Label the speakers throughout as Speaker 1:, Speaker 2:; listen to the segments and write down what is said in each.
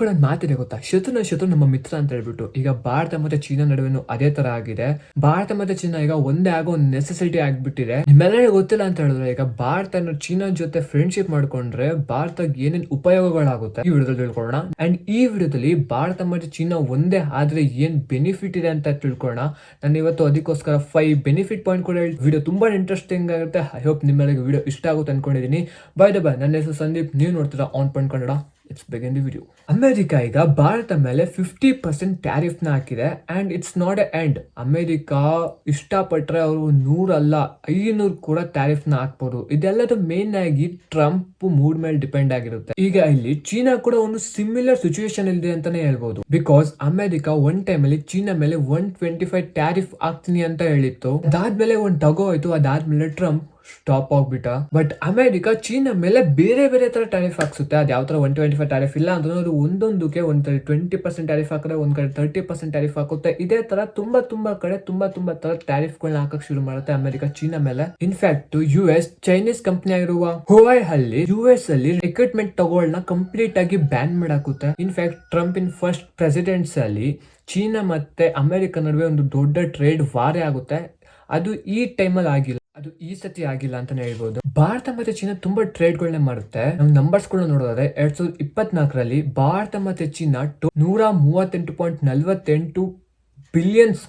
Speaker 1: ಕಡೆ ಮಾತಿದೆ ಗೊತ್ತಾ? ಶತ್ರುನ ಶತ್ರು ನಮ್ಮ ಮಿತ್ರ ಅಂತ ಹೇಳ್ಬಿಟ್ಟು. ಈಗ ಭಾರತ ಮತ್ತೆ ಚೀನಾ ನಡುವೆನು ಅದೇ ತರ ಆಗಿದೆ. ಭಾರತ ಮತ್ತೆ ಚೀನಾ ಈಗ ಒಂದೇ ಆಗೋ ನೆಸೆಸಿಟಿ ಆಗ್ಬಿಟ್ಟಿದೆ. ನಿಮ್ಮೆಲ್ಲರಿಗೂ ಗೊತ್ತಿಲ್ಲ ಅಂತ ಹೇಳಿದ್ರೆ ಈಗ ಭಾರತ ಚೀನಾ ಜೊತೆ ಫ್ರೆಂಡ್ಶಿಪ್ ಮಾಡ್ಕೊಂಡ್ರೆ ಭಾರತ ಏನೇನ್ ಉಪಯೋಗಗಳಾಗುತ್ತೆ? ಈ ವಿಡಿಯೋದಲ್ಲಿ ತಿಳ್ಕೊಳ್ಳೋಣ. ಅಂಡ್ ಈ ವಿಡಿಯೋದಲ್ಲಿ ಭಾರತ ಮತ್ತೆ ಚೀನಾ ಒಂದೇ ಆದ್ರೆ ಏನ್ ಬೆನಿಫಿಟ್ ಇದೆ ಅಂತ ತಿಳ್ಕೊಳ್ಳೋಣ. ನಾನು ಇವತ್ತು ಅದಕ್ಕೋಸ್ಕರ ಫೈವ್ ಬೆನಿಫಿಟ್ ಪಾಯಿಂಟ್ ಕೂಡ ವಿಡಿಯೋ ತುಂಬಾ ಇಂಟ್ರೆಸ್ಟಿಂಗ್ ಆಗುತ್ತೆ. ಐ ಹೋಪ್ ನಿಮ್ಮೆಲ್ಲ ವಿಡಿಯೋ ಇಷ್ಟ ಆಗುತ್ತೆ ಅನ್ಕೊಂಡಿದ್ದೀನಿ. ಬೈ ದ ಬೈ ನನ್ನ ಹೆಸರು ಸಂದೀಪ್. ನೀವು ನೋಡ್ತೀರಾ on point Kannada. It's begin the video America ಈಗ ಭಾರತ ಮೇಲೆ ಫಿಫ್ಟಿ ಪರ್ಸೆಂಟ್ ಟ್ಯಾರಿಫ್ನ ಹಾಕಿದೆ and it's not a end America ಇಷ್ಟಪಟ್ಟರೆ ಅವರು ನೂರಲ್ಲ, ಐನೂರು ಕೂಡ ಟ್ಯಾರಿಫ್ನ ಹಾಕ್ಬೋದು. ಇದೆಲ್ಲದ ಮೇನ್ ಆಗಿ ಟ್ರಂಪ್ ಮೂಡ್ ಮೇಲೆ ಡಿಪೆಂಡ್ ಆಗಿರುತ್ತೆ. ಈಗ ಇಲ್ಲಿ ಚೀನಾ ಕೂಡ ಒಂದು ಸಿಮಿಲರ್ ಸಿಚುವೇಶನ್ ಇದೆ ಅಂತಾನೆ ಹೇಳ್ಬೋದು. ಬಿಕಾಸ್ ಅಮೆರಿಕ ಒನ್ ಟೈಮ್ ಅಲ್ಲಿ ಚೀನಾ ಮೇಲೆ ಒನ್ ಟ್ವೆಂಟಿ ಫೈವ್ ಟ್ಯಾರಿಫ್ ಹಾಕ್ತೀನಿ ಅಂತ ಹೇಳಿತ್ತು. ಅದಾದ್ಮೇಲೆ ಒಂದು ತಗೋ ಆಯ್ತು ಅದಾದ್ಮೇಲೆ ಟ್ರಂಪ್ ಸ್ಟಾಪ್ ಆಗ್ಬಿಟ್ಟ. ಬಟ್ ಅಮೆರಿಕ ಚೀನಾ ಮೇಲೆ ಬೇರೆ ಬೇರೆ ತರ ಟ್ಯಾರಿಫ್ ಹಾಕ್ಸುತ್ತೆ. ಅದ್ ಯಾವ ತರ ಒನ್ ಟ್ವೆಂಟಿ ಫೈವ್ ಟ್ಯಾರಿಫ್ ಇಲ್ಲ ಅಂದ್ರೆ ಅದು ಒಂದೊಂದಕ್ಕೆ ಒಂದ್ ಕಡೆ ಟ್ವೆಂಟಿ ಪರ್ಸೆಂಟ್ ಟ್ಯಾರಿಫ್ ಹಾಕಿದ್ರೆ ಒಂದ್ ಕಡೆ ತರ್ಟಿ ಪರ್ಸೆಂಟ್ ಟ್ಯಾರಿಫ್ ಹಾಕುತ್ತೆ. ಇದೇ ತರ ತುಂಬಾ ತುಂಬಾ ಕಡೆ ತುಂಬಾ ತುಂಬಾ ತರ ಟ್ಯಾರಿಫ್ ಗಳನ್ನ ಹಾಕಕ್ ಶುರು ಮಾಡುತ್ತೆ ಅಮೆರಿಕ ಚೀನಾ ಮೇಲೆ. In fact U S Chinese company ಆಗಿರುವ ಹುವೈ ಅಲ್ಲಿ ಯು ಎಸ್ ಅಲ್ಲಿ ರಿಕ್ರೂಟ್ಮೆಂಟ್ ತಗೊಳ್ಳ ಕಂಪ್ಲೀಟ್ ಆಗಿ ban ಮಾಡಾಕುತ್ತೆ. In fact Trump in first presidents ಅಲ್ಲಿ ಚೀನಾ ಮತ್ತೆ ಅಮೆರಿಕ ನಡುವೆ ಒಂದು ದೊಡ್ಡ ಟ್ರೇಡ್ ವಾರೇ ಆಗುತ್ತೆ. ಅದು ಈ ಟೈಮಲ್ಲಿ ಆಗಿಲ್ಲ. ಅದು ಈ ಸತಿ ಆಗಿಲ್ಲ ಅಂತಾನೆ ಹೇಳ್ಬೋದು. ಭಾರತ ಮತ್ತೆ ಚೀನಾ ತುಂಬಾ ಟ್ರೇಡ್ ಗಳನ್ನ ಮಾಡುತ್ತೆ. ನಾವು ನಂಬರ್ಸ್ ಕೂಡ ನೋಡೋದಾದ್ರೆ ಎರಡ್ ಸಾವಿರದ ಇಪ್ಪತ್ನಾಲ್ಕರಲ್ಲಿ ಭಾರತ ಮತ್ತೆ ಚೀನಾ ನೂರ ಮೂವತ್ತೆಂಟು ಪಾಯಿಂಟ್ ನಲ್ವತ್ತೆಂಟು ಬಿಲಿಯನ್ಸ್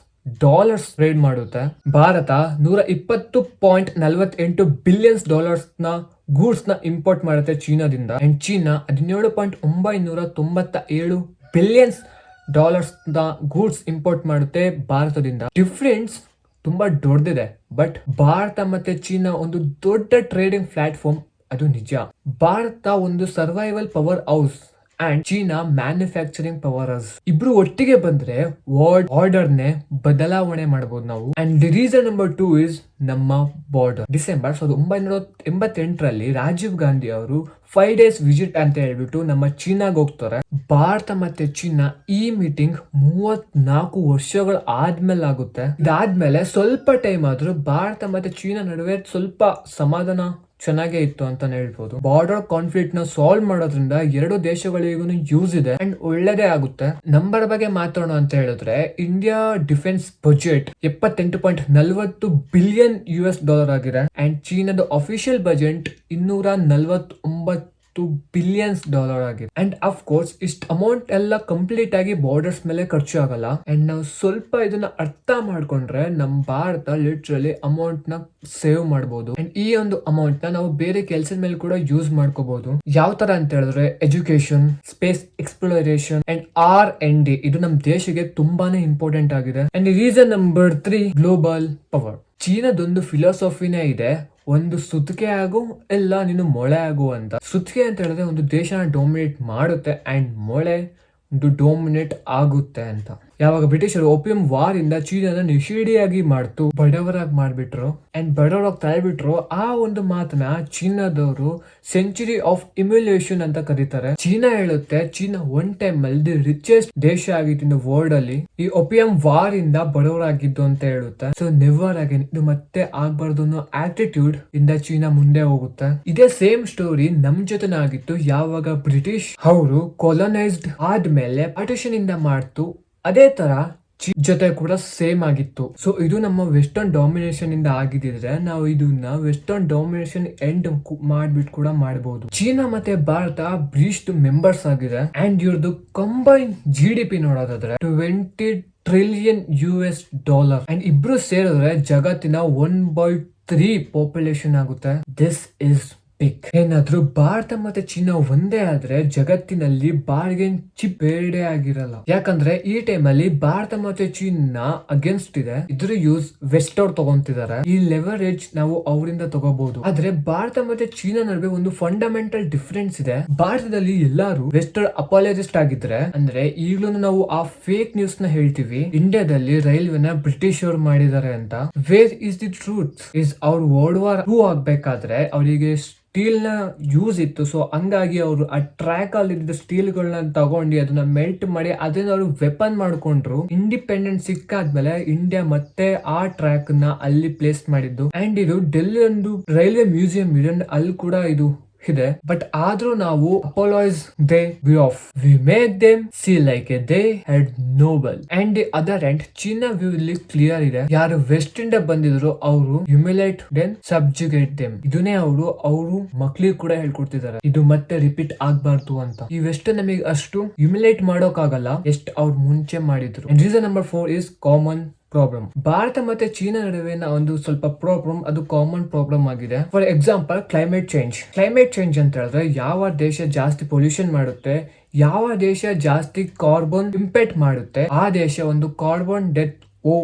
Speaker 1: ಡಾಲರ್ಸ್ ಟ್ರೇಡ್ ಮಾಡುತ್ತೆ. ಭಾರತ ನೂರ ಇಪ್ಪತ್ತು ಪಾಯಿಂಟ್ ನಲ್ವತ್ತೆಂಟು ಬಿಲಿಯನ್ಸ್ ಡಾಲರ್ಸ್ನ ಗೂಡ್ಸ್ನ ಇಂಪೋರ್ಟ್ ಮಾಡುತ್ತೆ ಚೀನಾದಿಂದ. ಅಂಡ್ ಚೀನಾ ಹದಿನೇಳು ಪಾಯಿಂಟ್ ಒಂಬೈನೂರ ತೊಂಬತ್ತ ಏಳು ಬಿಲಿಯನ್ಸ್ ಡಾಲರ್ಸ್ನ ಗೂಡ್ಸ್ ಇಂಪೋರ್ಟ್ ಮಾಡುತ್ತೆ ಭಾರತದಿಂದ. ಡಿಫ್ರೆನ್ಸ್ ತುಂಬಾ ದೊಡ್ಡದಿದೆ. ಬಟ್ ಭಾರತ ಮತ್ತೆ ಚೀನಾ ಒಂದು ದೊಡ್ಡ ಟ್ರೇಡಿಂಗ್ ಪ್ಲಾಟ್ಫಾರ್ಮ್ ಅದು ನಿಜ. ಭಾರತ ಒಂದು survival power house and China manufacturing power house ಇಬ್ರು ಒಟ್ಟಿಗೆ ಬಂದ್ರೆ ವರ್ಲ್ಡ್ ಆರ್ಡರ್ ನೇ ಬದಲಾವಣೆ ಮಾಡಬಹುದು ನಾವು. And the reason number two is ನಮ್ಮ ಬಾರ್ಡರ್ ಡಿಸೆಂಬರ್ ಸಾವಿರದ ಒಂಬೈನೂರ ಎಂಬತ್ತೆಂಟರಲ್ಲಿ ರಾಜೀವ್ ಗಾಂಧಿ ಅವರು ಫೈವ್ ಡೇಸ್ ವಿಸಿಟ್ ಅಂತ ಹೇಳ್ಬಿಟ್ಟು ನಮ್ಮ ಚೀನಾಗ ಹೋಗ್ತಾರೆ. ಭಾರತ ಮತ್ತೆ ಚೀನಾ ಈ ಮೀಟಿಂಗ್ ಮೂವತ್ನಾಲ್ಕು ವರ್ಷಗಳ ಆದ್ಮೇಲೆ ಆಗುತ್ತೆ. ಇದಾದ್ಮೇಲೆ ಸ್ವಲ್ಪ ಟೈಮ್ ಆದ್ರೂ ಭಾರತ ಮತ್ತೆ ಚೀನಾ ನಡುವೆ ಸ್ವಲ್ಪ ಸಮಾಧಾನ ಚೆನ್ನಾಗೇ ಇತ್ತು ಅಂತಾನೆ ಹೇಳ್ಬೋದು. ಬಾರ್ಡರ್ ಕಾನ್ಫ್ಲಿಕ್ಟ್ನ ಸಾಲ್ವ್ ಮಾಡೋದ್ರಿಂದ ಎರಡು ದೇಶಗಳಿಗೂ ಯೂಸ್ ಇದೆ ಅಂಡ್ ಒಳ್ಳೇದೇ ಆಗುತ್ತೆ. ನಂಬರ್ ಬಗ್ಗೆ ಮಾತಾಡೋಣ ಅಂತ ಹೇಳಿದ್ರೆ ಇಂಡಿಯಾ ಡಿಫೆನ್ಸ್ ಬಜೆಟ್ ಎಪ್ಪತ್ತೆಂಟು ಪಾಯಿಂಟ್ ನಲವತ್ತು ಬಿಲಿಯನ್ ಯು ಎಸ್ ಡಾಲರ್ ಆಗಿದೆ. ಅಂಡ್ ಚೀನಾದ ಅಫಿಷಿಯಲ್ ಬಜೆಟ್ ಇನ್ನೂರ ನಲವತ್ತೊಂಬತ್ತು ಬಿಲಿಯನ್ಸ್ ಡಾಲರ್ ಆಗಿದೆ. ಅಂಡ್ ಅಫ್ ಕೋರ್ಸ್ ಇಷ್ಟು ಅಮೌಂಟ್ ಎಲ್ಲ ಕಂಪ್ಲೀಟ್ ಆಗಿ ಬಾರ್ಡರ್ಸ್ ಮೇಲೆ ಖರ್ಚು ಆಗಲ್ಲ. ಅಂಡ್ ನಾವು ಸ್ವಲ್ಪ ಇದನ್ನ ಅರ್ಥ ಮಾಡ್ಕೊಂಡ್ರೆ ನಮ್ ಭಾರತ ಲಿಟ್ರಲಿ ಅಮೌಂಟ್ನ ಸೇವ್ ಮಾಡಬಹುದು ಅಂಡ್ ಈ ಒಂದು ಅಮೌಂಟ್ನ ನಾವು ಬೇರೆ ಕೆಲಸದ ಮೇಲೆ ಕೂಡ ಯೂಸ್ ಮಾಡ್ಕೋಬಹುದು ಯಾವ ತರ ಅಂತ ಹೇಳಿದ್ರೆ education space exploration and R n D ಇದು ನಮ್ ದೇಶಕ್ಕೆ ತುಂಬಾನೇ ಇಂಪಾರ್ಟೆಂಟ್ ಆಗಿದೆ. And reason number three global power ಚೀನಾದೊಂದು ಫಿಲಾಸಫಿನೇ ಇದೆ. ಒಂದು ಸುತ್ತಿಗೆ ಆಗು, ಇಲ್ಲ ನೀನು ಮೊಳೆ ಆಗು ಅಂತ. ಸುತ್ತಿಗೆ ಅಂತ ಹೇಳಿದ್ರೆ ಒಂದು ದೇಶನ ಡೊಮಿನೇಟ್ ಮಾಡುತ್ತೆ ಅಂಡ್ ಮೊಳೆ ಒಂದು ಡೊಮಿನೇಟ್ ಆಗುತ್ತೆ ಅಂತ. ಯಾವಾಗ ಬ್ರಿಟಿಷರು ಓಪಿಯಂ ವಾರ್ ಇಂದ ಚೀನಾನ ನಿಷೇಧಿಯಾಗಿ ಮಾಡ್ತು, ಬಡವರಾಗಿ ಮಾಡ್ಬಿಟ್ರು. ಅಂಡ್ ಬಡವರಾಗಿ ತಳ್ಬಿಟ್ರು. ಆ ಒಂದು ಮಾತನ್ನ ಚೀನಾದವರು ಸೆಂಚುರಿ ಆಫ್ ಇಮ್ಯುಲೇಷನ್ ಅಂತ ಕರೀತಾರೆ. ಚೀನಾ ಹೇಳುತ್ತೆ, ಚೀನಾ ಒನ್ ಟೈಮ್ ಅಲ್ಲಿ ದಿ ರಿಚೆಸ್ಟ್ ದೇಶ ಆಗಿತ್ತು ಇನ್ ವರ್ಲ್ಡ್ ಅಲ್ಲಿ. ಈ ಒಪಿಯಂ ವಾರ್ ಇಂದ ಬಡವರಾಗಿದ್ದು ಅಂತ ಹೇಳುತ್ತೆ. ಸೊ ನೆವರ್ ಅಗೇನ್ ಇದು ಮತ್ತೆ ಆಗ್ಬಾರ್ದು ಅನ್ನೋ ಆಟಿಟ್ಯೂಡ್ ಇಂದ ಚೀನಾ ಮುಂದೆ ಹೋಗುತ್ತೆ. ಇದೇ ಸೇಮ್ ಸ್ಟೋರಿ ನಮ್ ಜೊತೆನೇ ಆಗಿತ್ತು ಯಾವಾಗ ಬ್ರಿಟಿಷ್ ಅವರು ಕೊಲೊನೈಸ್ಡ್ ಆದ್ಮೇಲೆ ಪಾರ್ಟಿಷನ್ ಇಂದ ಮಾಡ್ತು ಅದೇ ತರ ಜೊತೆ ಕೂಡ ಸೇಮ್ ಆಗಿತ್ತು. ಸೊ ಇದು ನಮ್ಮ ವೆಸ್ಟರ್ನ್ ಡಾಮಿನೇಷನ್ ಇಂದ ಆಗಿದ್ರೆ ನಾವು ಇದನ್ನ ವೆಸ್ಟರ್ನ್ ಡಾಮಿನೇಷನ್ ಎಂಡ್ ಮಾಡ್ಬಿಟ್ಟು ಕೂಡ ಮಾಡಬಹುದು ಚೀನಾ ಮತ್ತೆ ಭಾರತ ಬ್ರಿಸ್ಟ್ ಮೆಂಬರ್ಸ್ ಆಗಿದೆ. ಅಂಡ್ ಇವ್ರದ್ದು ಕಂಬೈನ್ ಜಿ ಡಿ ಪಿ ನೋಡೋದಾದ್ರೆ twenty trillion U S dollar and ಇಬ್ರು ಸೇರಿದ್ರೆ ಜಗತ್ತಿನ ಒನ್ ಬೈ ತ್ರೀ ಪಾಪ್ಯುಲೇಷನ್ ಆಗುತ್ತೆ. ದಿಸ್ ಇಸ್ ಏನಾದ್ರೂ ಭಾರತ ಮತ್ತೆ ಚೀನಾ ಒಂದೇ ಆದ್ರೆ ಜಗತ್ತಿನಲ್ಲಿ ಬಾರ್ಗೇನ್ ಚಿಪ್ ಬೇರೆ ಆಗಿರಲ್ಲ. ಯಾಕಂದ್ರೆ ಈ ಟೈಮ್ ಅಲ್ಲಿ ಭಾರತ ಮತ್ತೆ ಚೀನಾ ಅಗೇನ್ಸ್ಟ್ ಇದೆ. ಇದ್ರ ಯೂಸ್ ವೆಸ್ಟ್ ಅವ್ರು ತಗೊಂತಿದ್ದಾರೆ ಈ ಲೆವರೇಜ್ ನಾವು ಅವರಿಂದ ತಗೋಬಹುದು ಆದ್ರೆ ಭಾರತ ಮತ್ತೆ ಚೀನಾ ನಡುವೆ ಒಂದು ಫಂಡಮೆಂಟಲ್ ಡಿಫರೆನ್ಸ್ ಇದೆ. ಭಾರತದಲ್ಲಿ ಎಲ್ಲಾರು ವೆಸ್ಟ್ ಅಪಾಲಜಿಸ್ಟ್ ಆಗಿದ್ರೆ, ಅಂದ್ರೆ ಈಗಲೂ ನಾವು ಆ ಫೇಕ್ ನ್ಯೂಸ್ನ ಹೇಳ್ತೀವಿ. ಇಂಡಿಯಾದಲ್ಲಿ ರೈಲ್ವೆನ ಬ್ರಿಟಿಷ್ ಅವರು ಮಾಡಿದ್ದಾರೆ ಅಂತ. Where is the truth is ಅವ್ರ ವರ್ಲ್ಡ್ ವಾರ್ ಟೂ ಆಗ್ಬೇಕಾದ್ರೆ ಅವರಿಗೆ ಸ್ಟೀಲ್ನ ಯೂಸ್ ಇತ್ತು. ಸೊ ಹಂಗಾಗಿ ಅವರು ಆ ಟ್ರ್ಯಾಕ್ ಸ್ಟೀಲ್ ಗಳನ್ನ ತಗೊಂಡು ಅದನ್ನ ಮೆಲ್ಟ್ ಮಾಡಿ ಅದನ್ನ ಅವರು ವೆಪನ್ ಮಾಡ್ಕೊಂಡ್ರು. ಇಂಡಿಪೆಂಡೆಂಟ್ ಸಿಕ್ಕಾದ್ಮೇಲೆ ಇಂಡಿಯಾ ಮತ್ತೆ ಆ ಟ್ರ್ಯಾಕ್ನ ಅಲ್ಲಿ ಪ್ಲೇಸ್ ಮಾಡಿದ್ದು. ಅಂಡ್ ಇದು ಡೆಲ್ಲಿ ಒಂದು ರೈಲ್ವೆ ಮ್ಯೂಸಿಯಂ ಇದೆ. ಅಲ್ಲಿ ಕೂಡ ಇದು ಇದೆ. ಬಟ್ ಆದ್ರೂ ನಾವು apologies they we of we made them see like a they head noble and the other end China view ಇಲ್ಲಿ ಕ್ಲಿಯರ್ ಇದೆ. ಯಾರು ವೆಸ್ಟ್ ಇಂದ ಬಂದಿದ್ರು ಅವರು ಹ್ಯುಮಿಲೇಟ್ ದೆನ್ ಸಬ್ಜುಗೇಟ್ ದೇಮ್ ಇದನ್ನೇ ಅವರು ಅವರು ಮಕ್ಳಿಗೆ ಕೂಡ ಹೇಳ್ಕೊಡ್ತಿದ್ದಾರೆ. ಇದು ಮತ್ತೆ ರಿಪೀಟ್ ಆಗ್ಬಾರ್ದು ಅಂತ. ಈ ವೆಸ್ಟ್ ನಮಗೆ ಅಷ್ಟು ಹ್ಯುಮಿಲೇಟ್ ಮಾಡೋಕ್ಕಾಗಲ್ಲ. ಎಷ್ಟು ಅವ್ರು ಮುಂಚೆ ಮಾಡಿದ್ರು. Reason number four is common problem Bharat ಮತ್ತೆ ಚೀನಾ ನಡುವಿನ ಒಂದು ಸ್ವಲ್ಪ ಪ್ರಾಬ್ಲಮ್ ಅದು ಕಾಮನ್ ಪ್ರಾಬ್ಲಮ್ ಆಗಿದೆ. For example climate change climate change ಅಂತ ಹೇಳಿದ್ರೆ ಯಾವ ದೇಶ ಜಾಸ್ತಿ ಪೊಲ್ಯೂಷನ್ ಮಾಡುತ್ತೆ, ಯಾವ ದೇಶ ಜಾಸ್ತಿ ಕಾರ್ಬನ್ ಇಂಪೆಕ್ಟ್ ಮಾಡುತ್ತೆ, ಆ ದೇಶ ಒಂದು ಕಾರ್ಬನ್ ಡೆತ್ ಓ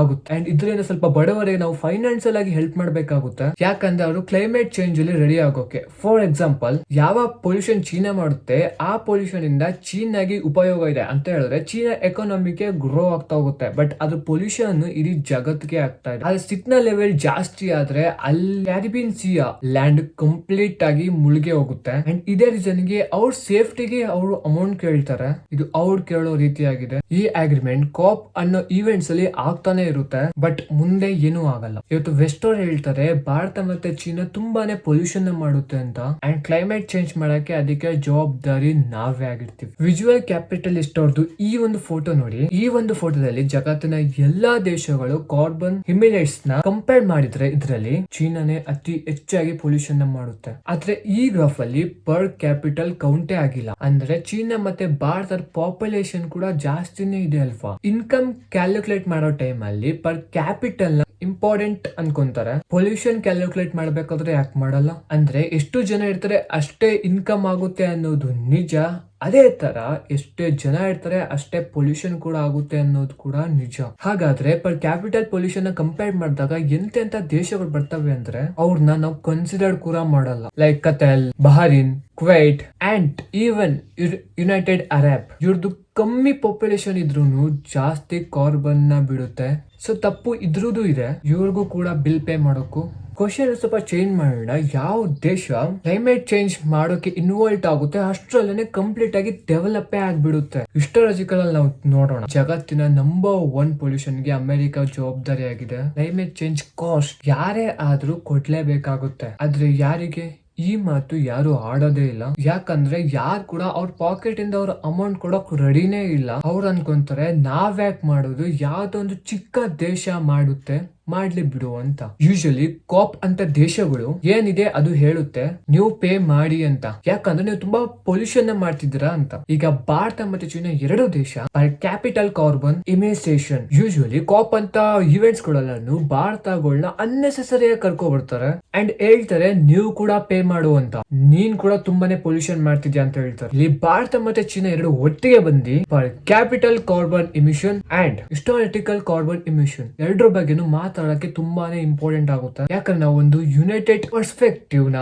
Speaker 1: ಆಗುತ್ತೆ. ಅಂಡ್ ಇದರಿಂದ ಸ್ವಲ್ಪ ಬಡವರಿಗೆ ನಾವು ಫೈನಾನ್ಸಿಯಲ್ ಆಗಿ ಹೆಲ್ಪ್ ಮಾಡಬೇಕಾಗುತ್ತೆ. ಯಾಕಂದ್ರೆ ಅವರು ಕ್ಲೈಮೇಟ್ ಚೇಂಜ್ ಅಲ್ಲಿ ರೆಡಿ ಆಗೋಕೆ. ಫಾರ್ ಎಕ್ಸಾಂಪಲ್ ಯಾವ ಪೊಲ್ಯೂಷನ್ ಚೀನಾ ಮಾಡುತ್ತೆ, ಆ ಪೊಲ್ಯೂಷನ್ ಇಂದ ಚೀನಾಗಿ ಉಪಯೋಗ ಇದೆ ಅಂತ ಹೇಳಿದ್ರೆ ಚೀನಾ ಎಕಾನಮಿಗೆ ಗ್ರೋ ಆಗ್ತಾ ಹೋಗುತ್ತೆ. ಬಟ್ ಅದು ಪೊಲ್ಯೂಷನ್ ಇಡೀ ಜಗತ್ಗೆ ಆಗ್ತಾ ಇದೆ. ಅದ್ರ ಸಿಗ್ನಲ್ ಲೆವೆಲ್ ಜಾಸ್ತಿ ಆದ್ರೆ ಅಲ್ಲಿ ಕ್ಯಾರಿಬಿಯನ್ ಸಿಯ ಲ್ಯಾಂಡ್ ಕಂಪ್ಲೀಟ್ ಆಗಿ ಮುಳುಗೆ ಹೋಗುತ್ತೆ. ಅಂಡ್ ಇದೇ ರೀಸನ್ಗೆ ಅವ್ರ ಸೇಫ್ಟಿಗೆ ಅವರು ಅಮೌಂಟ್ ಕೇಳ್ತಾರೆ. ಇದು ಅವ್ರು ಕೇಳೋ ರೀತಿಯಾಗಿದೆ. ಈ ಅಗ್ರಿಮೆಂಟ್ ಕಾಪ್ ಅನ್ನೋ ಈವೆಂಟ್ಸ್ ಅಲ್ಲಿ ಆಗ್ತಾನೆ ಇರುತ್ತೆ ಬಟ್ ಮುಂದೆ ಏನೂ ಆಗಲ್ಲ. ಇವತ್ತು ವೆಸ್ಟ್ ಅವ್ರು ಹೇಳ್ತಾರೆ, ಭಾರತ ಮತ್ತೆ ಚೀನಾ ತುಂಬಾನೇ ಪೊಲ್ಯೂಷನ್ ಮಾಡುತ್ತೆ ಅಂತ. ಅಂಡ್ ಕ್ಲೈಮೇಟ್ ಚೇಂಜ್ ಮಾಡಕ್ಕೆ ಅದಕ್ಕೆ ಜವಾಬ್ದಾರಿ ನಾವೇ ಆಗಿರ್ತೀವಿ. ವಿಜುವಲ್ ಕ್ಯಾಪಿಟಲಿಸ್ಟ್ ಅವ್ರದ್ದು ಈ ಒಂದು ಫೋಟೋ ನೋಡಿ. ಈ ಒಂದು ಫೋಟೋದಲ್ಲಿ ಜಗತ್ತಿನ ಎಲ್ಲಾ ದೇಶಗಳು ಕಾರ್ಬನ್ ಹಿಮಿಲೇಟ್ಸ್ನ ಕಂಪೇರ್ ಮಾಡಿದ್ರೆ ಇದರಲ್ಲಿ ಚೀನಾನೇ ಅತಿ ಹೆಚ್ಚಾಗಿ ಪೊಲ್ಯೂಷನ್ ಮಾಡುತ್ತೆ. ಆದ್ರೆ ಈ ಗ್ರಾಫ್ ಅಲ್ಲಿ ಪರ್ ಕ್ಯಾಪಿಟಲ್ ಕೌಂಟೇ ಆಗಿಲ್ಲ. ಅಂದ್ರೆ ಚೀನಾ ಮತ್ತೆ ಭಾರತದ ಪಾಪ್ಯುಲೇಷನ್ ಕೂಡ ಜಾಸ್ತಿನೇ ಇದೆ ಅಲ್ವಾ? ಇನ್ಕಮ್ ಕ್ಯಾಲ್ಕುಲೇಟ್ ಮಾಡೋ ಟೈಮ್ ಅಲ್ಲಿ ಪರ್ ಕ್ಯಾಪಿಟಲ್ ಇಂಪಾರ್ಟೆಂಟ್ ಅನ್ಕೊಂತಾರೆ. ಪೊಲ್ಯೂಷನ್ ಕ್ಯಾಲ್ಕುಲೇಟ್ ಮಾಡ್ಬೇಕಾದ್ರೆ ಯಾಕೆ ಮಾಡಲ್ಲ? ಅಂದ್ರೆ ಎಷ್ಟು ಜನ ಇರ್ತಾರೆ ಅಷ್ಟೇ ಇನ್ಕಮ್ ಆಗುತ್ತೆ ಅನ್ನೋದು ನಿಜ. ಅದೇ ತರ ಎಷ್ಟೇ ಜನ ಇರ್ತಾರೆ ಅಷ್ಟೇ ಪೊಲ್ಯೂಷನ್ ಕೂಡ ಆಗುತ್ತೆ ಅನ್ನೋದು ಕೂಡ ನಿಜ. ಹಾಗಾದ್ರೆ ಪರ್ ಕ್ಯಾಪಿಟಲ್ ಪೊಲ್ಯೂಷನ್ ಕಂಪೇರ್ ಮಾಡಿದಾಗ ಎಂತೆಂತ ದೇಶಗಳು ಬರ್ತವೆ ಅಂದ್ರೆ ಅವ್ರನ್ನ ನಾವು ಕನ್ಸಿಡರ್ ಕೂಡ ಮಾಡಲ್ಲ. Like Qatar Bahrain Kuwait and even United Arab ಇವ್ರದ್ದು ಕಮ್ಮಿ ಪಾಪ್ಯುಲೇಷನ್ ಇದ್ರೂ ಜಾಸ್ತಿ ಕಾರ್ಬನ್ನ ಬಿಡುತ್ತೆ. ಸೊ ತಪ್ಪು ಇದ್ರದ್ದು ಇದೆ. ಇವ್ರಿಗೂ ಕೂಡ ಬಿಲ್ ಪೇ ಮಾಡೋಕು. ಕ್ವಶನ್ ಸ್ವಲ್ಪ ಚೇಂಜ್ ಮಾಡೋಣ. ಯಾವ ದೇಶ ಕ್ಲೈಮೇಟ್ ಚೇಂಜ್ ಮಾಡೋಕೆ ಇನ್ವಾಲ್ವ್ ಆಗುತ್ತೆ ಅಷ್ಟರಲ್ಲೇ ಕಂಪ್ಲೀಟ್ ಆಗಿ ಡೆವಲಪ್ ಆಗ್ಬಿಡುತ್ತೆ. ಹಿಸ್ಟಾಲಜಿಕಲ್ ಅಲ್ಲಿ ನಾವು ನೋಡೋಣ. ಜಗತ್ತಿನ ನಂಬರ್ ಒನ್ ಪೊಲ್ಯೂಷನ್ಗೆ ಅಮೆರಿಕ ಜವಾಬ್ದಾರಿ ಆಗಿದೆ ಕ್ಲೈಮೇಟ್ ಚೇಂಜ್ ಕಾಸ್ಟ್ ಯಾರೇ ಆದ್ರೂ ಕೊಡ್ಲೇಬೇಕಾಗುತ್ತೆ. ಆದ್ರೆ ಯಾರಿಗೆ? ಈ ಮಾತು ಯಾರು ಆಡೋದೇ ಇಲ್ಲ. ಯಾಕಂದ್ರೆ ಯಾರು ಕೂಡ ಅವ್ರ ಪಾಕೆಟ್ ಇಂದ ಅವ್ರ ಅಮೌಂಟ್ ಕೊಡೋಕ್ ರೆಡಿನೇ ಇಲ್ಲ. ಅವ್ರು ಅನ್ಕೊಂತಾರೆ ನಾವ್ಯಾಕ್ ಮಾಡೋದು? ಯಾವ್ದೊಂದು ಚಿಕ್ಕ ದೇಶ ಮಾಡುತ್ತೆ? ಮಾಡ್ಲಿ ಬಿಡು ಅಂತ. ಯೂಶಲಿ ಕಾಪ್ ಅಂತ ದೇಶಗಳು ಏನಿದೆ ಅದು ಹೇಳುತ್ತೆ, ನೀವು ಪೇ ಮಾಡಿ ಅಂತ. ಯಾಕಂದ್ರೆ ನೀವು ತುಂಬಾ ಪೊಲ್ಯೂಷನ್ ಮಾಡ್ತಿದ್ದೀರಾ ಅಂತ. ಈಗ ಭಾರತ ಮತ್ತೆ ಚೀನಾ ಎರಡು ದೇಶ capital carbon emission usually COP ಅಂತ ಇವೆಂಟ್ಸ್ ಗಳಲ್ಲೂ ಭಾರತಗಳನ್ನ ಅನ್ನೆಸೆಸರಿ ಕರ್ಕೊ ಬರ್ತಾರೆ ಅಂಡ್ ಹೇಳ್ತಾರೆ, ನೀವು ಕೂಡ ಪೇ ಮಾಡು ಅಂತ. ನೀನ್ ಕೂಡ ತುಂಬಾನೇ ಪೊಲ್ಯೂಷನ್ ಮಾಡ್ತಿದ್ಯಾ ಅಂತ ಹೇಳ್ತಾರೆ. ಇಲ್ಲಿ ಭಾರತ ಮತ್ತೆ ಚೀನಾ ಎರಡು ಒಟ್ಟಿಗೆ ಬಂದು capital carbon emission and historical carbon emission ಎರಡರ ಬಗ್ಗೆನೂ ಮಾತಾಡಕ್ಕೆ ತುಂಬಾನೇ ಇಂಪಾರ್ಟೆಂಟ್ ಆಗುತ್ತೆ. ಯಾಕಂದ್ರೆ ನಾವು ಒಂದು ಯುನೈಟೆಡ್ ಪರ್ಸ್ಪೆಕ್ಟಿವ್ನ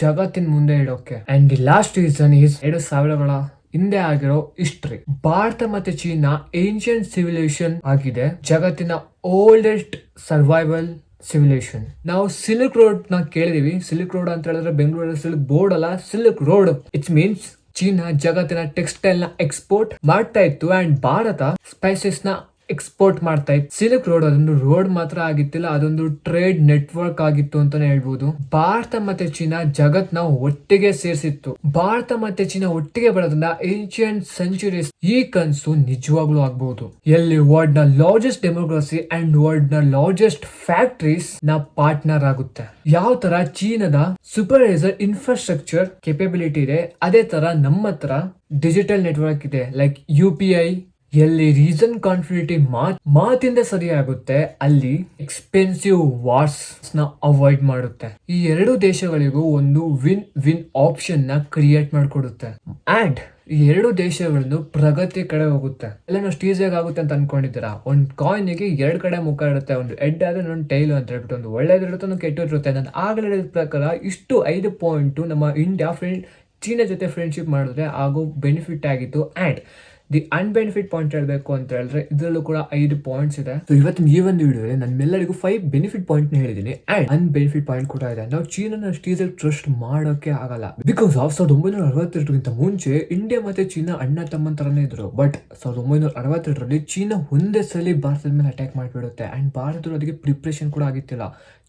Speaker 1: ಜಗತ್ತಿನ ಮುಂದೆ ಇಡೋಕೆ. And the last reason is ಎರಡು ಸಾವಿರಗಳ ಹಿಂದೆ ಆಗಿರೋ ಹಿಸ್ಟ್ರಿ ಭಾರತ ಮತ್ತೆ ಚೀನಾ ಏನ್ಷಿಯಂಟ್ ಸಿವಿಲೈಸೇಷನ್ ಆಗಿದೆ. ಜಗತ್ತಿನ ಓಲ್ಡೆಸ್ಟ್ ಸರ್ವೈವಲ್ ಸಿವಿಲೇಷನ್ ನಾವು ಸಿಲ್ಕ್ ರೋಡ್ನ ಕೇಳಿದೀವಿ. ಸಿಲ್ಕ್ ರೋಡ್ ಅಂತ ಹೇಳಿದ್ರೆ ಬೆಂಗಳೂರಲ್ಲಿ ಸಿಲ್ಕ್ ಬೋರ್ಡ್ ಅಲ್ಲ silk road it's means China ಜಗತ್ತಿನ ಟೆಕ್ಸ್ಟೈಲ್ನ ಎಕ್ಸ್ಪೋರ್ಟ್ ಮಾಡ್ತಾ ಇತ್ತು. ಅಂಡ್ ಭಾರತ ಸ್ಪೈಸಸ್ನ ಎಕ್ಸ್ಪೋರ್ಟ್ ಮಾಡ್ತಾ ಇತ್ತು. ಸಿಲ್ಕ್ ರೋಡ್ ಅದೊಂದು ರೋಡ್ ಮಾತ್ರ ಆಗಿತ್ತಿಲ್ಲ, ಅದೊಂದು ಟ್ರೇಡ್ ನೆಟ್ವರ್ಕ್ ಆಗಿತ್ತು ಅಂತಾನೆ ಹೇಳ್ಬೋದು. ಭಾರತ ಮತ್ತೆ ಚೀನಾ ಜಗತ್ನ ಒಟ್ಟಿಗೆ ಸೇರಿಸಿತ್ತು. ಭಾರತ ಮತ್ತೆ ಚೀನಾ ಒಟ್ಟಿಗೆ ಬರೋದ್ರಿಂದ ಏನ್ಷಿಯಂಟ್ ಸೆಂಚುರೀಸ್ ಈ ಕನ್ಸು ನಿಜವಾಗ್ಲೂ ಆಗ್ಬಹುದು ಎಲ್ಲಿ ವರ್ಲ್ಡ್ನ ಲಾರ್ಜೆಸ್ಟ್ ಡೆಮೋಕ್ರಸಿ ಅಂಡ್ ವರ್ಲ್ಡ್ನ ಲಾರ್ಜೆಸ್ಟ್ ಫ್ಯಾಕ್ಟರೀಸ್ನ ಪಾರ್ಟ್ನರ್ ಆಗುತ್ತೆ. ಯಾವ ತರ ಚೀನಾದ ಸೂಪರ್ವೈಸರ್ ಇನ್ಫ್ರಾಸ್ಟ್ರಕ್ಚರ್ ಕೆಪಬಿಲಿಟಿ ಇದೆ, ಅದೇ ತರ ನಮ್ಮ ಹತ್ರ ಡಿಜಿಟಲ್ ನೆಟ್ವರ್ಕ್ ಇದೆ ಲೈಕ್ ಯು ಪಿ ಐ ಎಲ್ಲಿ ರೀಸನ್ ಕಾನ್ಫಿಡಿಟಿ ಮಾತ್, ಮಾತಿಂದ ಸರಿಯಾಗುತ್ತೆ, ಅಲ್ಲಿ ಎಕ್ಸ್ಪೆನ್ಸಿವ್ ವಾರ್ಸ್ನ ಅವಾಯ್ಡ್ ಮಾಡುತ್ತೆ. ಈ ಎರಡು ದೇಶಗಳಿಗೂ ಒಂದು ವಿನ್ ವಿನ್ ಆಪ್ಷನ್ನ ಕ್ರಿಯೇಟ್ ಮಾಡಿಕೊಡುತ್ತೆ. ಅಂಡ್ ಈ ಎರಡು ದೇಶಗಳನ್ನು ಪ್ರಗತಿ ಕಡೆ ಹೋಗುತ್ತೆ. ಎಲ್ಲನಷ್ಟು ಈಸಿಯಾಗಿ ಆಗುತ್ತೆ ಅಂತ ಅನ್ಕೊಂಡಿದ್ದೀರಾ? ಒಂದು ಕಾಯಿನ್ಗೆ ಎರಡು ಕಡೆ ಮುಖ ಇರುತ್ತೆ, ಒಂದು ಎಡ್ ಆದ್ರೆ ಒಂದು ಟೈಲ್ ಅಂತ ಹೇಳ್ಬಿಟ್ಟು ಒಂದು ಒಳ್ಳೇದಿರುತ್ತೆ ಒಂದು ಕೆಟ್ಟಿರುತ್ತೆ ನಾನು ಆಗಲೇ ಹೇಳಿದ ಪ್ರಕಾರ ಇಷ್ಟು ಐದು ಪಾಯಿಂಟು ನಮ್ಮ ಇಂಡಿಯಾ ಫ್ರೆಂಡ್ ಚೀನಾ ಜೊತೆ ಫ್ರೆಂಡ್ಶಿಪ್ ಮಾಡಿದ್ರೆ ಆಗೋ ಬೆನಿಫಿಟ್ ಆಗಿತ್ತು. ಆ್ಯಂಡ್ ದಿ ಅನ್ಬೆನಿಫಿಟ್ ಪಾಯಿಂಟ್ ಹೇಳಬೇಕು ಅಂತ ಹೇಳಿದ್ರೆ ಇದರಲ್ಲೂ ಕೂಡ ಐದು ಪಾಯಿಂಟ್ಸ್ ಇದೆ. ಸೊ ಇವತ್ತಿನ ಈ ಒಂದು ವಿಡಿಯೋ ನಮ್ಮೆಲ್ಲರಿಗೂ ಫೈವ್ ಬೆನಿಫಿಟ್ ಪಾಯಿಂಟ್ ಹೇಳಿದ್ದೀನಿ. ಅಂಡ್ ಅನ್ಬೆನಿಫಿಟ್ ಪಾಯಿಂಟ್ ಕೂಡ ಇದೆ. ನಾವು ಚೀನಾನ ಸ್ಟೀಸಲ್ ಟ್ರಸ್ಟ್ ಮಾಡೋಕೆ ಆಗಲ್ಲ. ಬಿಕಾಸ್ ಆಫ್ ಸಾವಿರದ ಒಂಬೈನೂರ ಅರವತ್ತೆರಡಕ್ಕಿಂತ ಮುಂಚೆ ಇಂಡಿಯಾ ಮತ್ತೆ ಚೀನಾ ಅಣ್ಣ ತಮ್ಮನ ತರನೇ ಇದ್ರು. ಬಟ್ ಸಾವಿರದ ಒಂಬೈನೂರ ಅರವತ್ತೆರಡರಲ್ಲಿ ಚೀನಾ ಒಂದೇ ಸಲ ಭಾರತದ ಮೇಲೆ ಅಟ್ಯಾಕ್ ಮಾಡಿಬಿಡುತ್ತೆ. ಅಂಡ್ ಭಾರತದವರು ಅದಕ್ಕೆ ಪ್ರಿಪ್ರೇಷನ್ ಕೂಡ ಆಗಿತ್ತಿಲ್ಲ.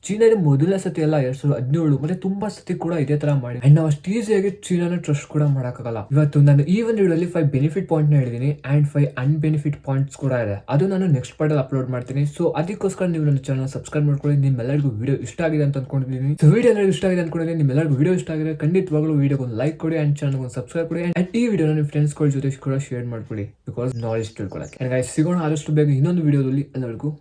Speaker 1: ಚೀನಾದ ಮೊದಲ ಸತಿ ಅಲ್ಲ, ಎರಡ್ ಸಾವಿರದ ಹದಿನೇಳು, ಮತ್ತೆ ತುಂಬಾ ಸತಿ ಕೂಡ ಇದೇ ತರ ಮಾಡಿ. ಅಂಡ್ ನಾವು ಅಷ್ಟು ಈಸಿಯಾಗಿ ಚೀನಾನ ಟ್ರಸ್ಟ್ ಕೂಡ ಮಾಡೋಕ್ಕಾಗಲ್ಲ. ಇವತ್ತು ನಾನು ಈ ಒಂದು ವಿಡಿಯೋಲಿ ಫೈವ್ ಬೆನಿಫಿಟ್ ಪಾಯಿಂಟ್ನ ಹೇಳಿದೀನಿ ಅಂಡ್ ಫೈವ್ ಅನ್ಬೆನಿಫಿಟ್ ಪಾಯಿಂಟ್ಸ್ ಕೂಡ ಇದೆ. ಅದು ನಾನು ನೆಕ್ಸ್ಟ್ ಪಾರ್ಟ್ ಅಲ್ಲಿ ಅಪ್ಲೋಡ್ ಮಾಡ್ತೀನಿ. ಸೊ ಅದಕ್ಕೋಸ್ಕರ ನೀವು ನನ್ನ ಚಾನಲ್ ಸಬ್ಸ್ಕ್ರೈಬ್ ಮಾಡ್ಕೊಳ್ಳಿ. ನಿಮ್ಮೆಲ್ಲರಿಗೂ ವಿಡಿಯೋ ಇಷ್ಟ ಆಗಿದೆ ಅಂತ ಅನ್ಕೊಂಡಿದ್ದೀನಿ ಸೊ ವಿಡಿಯೋ ಎಲ್ಲರಿಗೂ ಇಷ್ಟ ಆಗಿದೆ ಅನ್ಕೊಂಡಿದ್ದೀನಿ ನಿಮ್ಮೆಲ್ಲರಿಗೂ ವಿಡಿಯೋ ಇಷ್ಟ ಆಗಿದೆ ಖಂಡಿತವಾಗ್ಲೂ ವಿಡಿಯೋಗೆ ಒಂದು ಲೈಕ್ ಕೊಡಿ ಅಂಡ್ ಚಾನಲ್ ಒಂದು ಸಬ್ಸ್ಕ್ರೈಬ್ ಕೊಡಿ ಅಂಡ್ ಈ ವಿಡಿಯೋನ ನಿಮ್ಮ ಫ್ರೆಂಡ್ಸ್ಗಳ ಜೊತೆ ಕೂಡ ಶೇರ್ ಮಾಡ್ಕೊಳ್ಳಿ. ಬಿಕಾಸ್ ನಾಲೆಜ್ ತಿಳ್ಕೊಳ್ಳೋಕೆ ಸಿಗೋಣ ಆದಷ್ಟು ಬೇಗ ಇನ್ನೊಂದು ವಿಡಿಯೋದಲ್ಲಿ ಎಲ್ಲರಿಗೂ